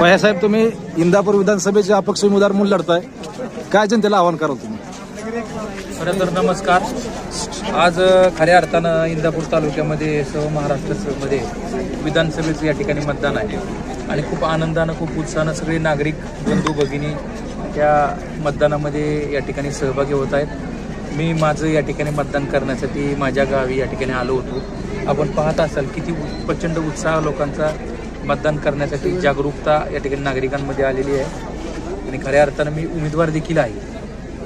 भैयासाहेब तुम्ही इंदापूर विधानसभेचे अपक्ष उमेदवार म्हणून लढताय. काय जनतेला आव्हान कराल तुम्ही? खरं तर नमस्कार. आज खऱ्या अर्थानं इंदापूर तालुक्यामध्ये सर्व महाराष्ट्रामध्ये विधानसभेचं या ठिकाणी मतदान आहे. आणि खूप आनंदानं खूप उत्साहानं सगळे नागरिक बंधू भगिनी त्या मतदानामध्ये या ठिकाणी सहभागी होत आहेत. मी माझं या ठिकाणी मतदान करण्यासाठी माझ्या गावी या ठिकाणी आलो होतो. आपण पाहत असाल किती प्रचंड उत्साह लोकांचा मतदान करण्यासाठी जागरूकता या ठिकाणी नागरिकांमध्ये आलेली आहे. आणि खऱ्या अर्थानं मी उमेदवार देखील आहे.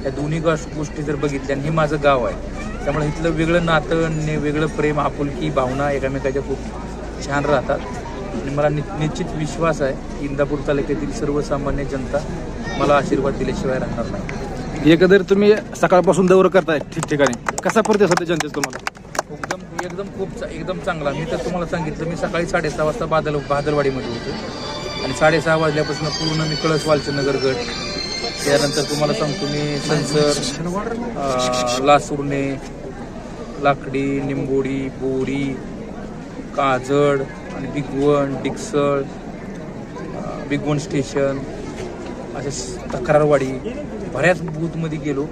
या दोन्ही गोष्- गोष्टी जर बघितल्या आणि हे माझं गाव आहे. त्यामुळे इथलं वेगळं नातं ने वेगळं प्रेम आपुलकी भावना एकामेकाच्या खूप छान राहतात. आणि मला नि निश्चित विश्वास आहे की इंदापूर तालुक्यातील सर्वसामान्य जनता मला आशीर्वाद दिल्याशिवाय राहणार नाही. एकंदरीत तुम्ही सकाळपासून दौरा करताय ठिकठिकाणी. कसा प्रतिसाद आहे जनतेचा तुम्हाला? एकदम खूप चा- एकदम चांगला. मी तर तुम्हाला सांगितलं मी सकाळी साडेसहा वाजता बादल बादलवाडीमध्ये होतो. आणि साडेसहा वाजल्यापासून पूर्ण मी कळस वालचंदनगर गट. त्यानंतर तुम्हाला सांगतो मी संसर अं, लासुर्णे लाकडी निंबोडी बोरी काजड आणि बिगवण डिक्सळ बिगवण स्टेशन असे तक्रारवाडी. बऱ्याच बूथमध्ये गेलो.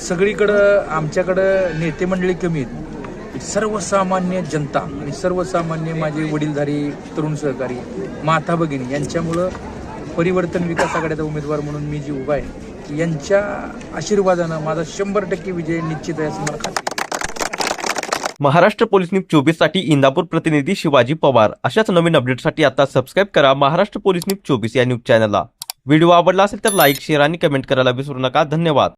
सगळीकडं आमच्याकडं नेते मंडळी कमी आहेत. सर्वसामान्य जनता आणि सर्वसामान्य माझे वडीलधारी तरुण सहकारी माता भगिनी यांच्यामुळं परिवर्तन विकास आघाड्याचा उमेदवार म्हणून मी जी उभा आहे यांच्या आशीर्वादानं माझा शंभर टक्के विजय निश्चित आहे असं मला खात्री महाराष्ट्र पोलीस न्यूज चोवीससाठी इंदापूर प्रतिनिधी शिवाजी पवार. अशाच नवीन अपडेटसाठी आता सबस्क्राईब करा महाराष्ट्र पोलीस न्यूज चोवीस या न्यूज चॅनलला. व्हिडिओ आवडला असेल तर लाईक शेअर आणि कमेंट करायला विसरू नका. धन्यवाद.